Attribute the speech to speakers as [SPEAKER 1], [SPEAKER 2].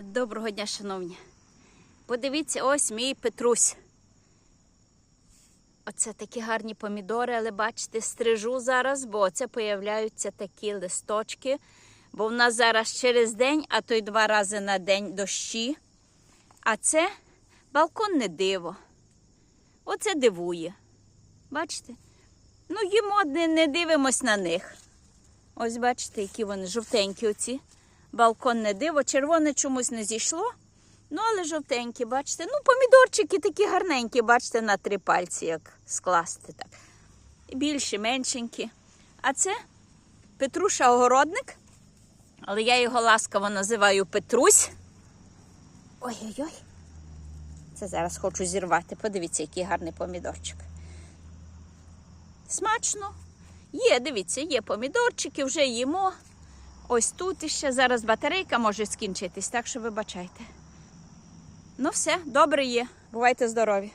[SPEAKER 1] Доброго дня, шановні. Подивіться, ось мій Петрусь. Оце такі гарні помідори, але бачите, стрижу зараз, бо оце появляються такі листочки. Бо в нас зараз через день, а то й два рази на день дощі. А це балконне диво. Оце дивує. Бачите? Ну, їмо, не дивимось на них. Ось бачите, які вони жовтенькі оці. Балконне диво. Червоне чомусь не зійшло. Ну, але жовтенькі, бачите. Ну, помідорчики такі гарненькі, бачите, на три пальці, як скласти так. Більші, меншенькі. А це Петруша огородник. Але я його ласкаво називаю Петрусь. Ой-ой-ой. Це зараз хочу зірвати. Подивіться, який гарний помідорчик. Смачно. Є, дивіться, є помідорчики, вже їмо. Ось тут іще зараз батарейка може скінчитись, так що вибачайте. Ну все, добре є. Бувайте здорові.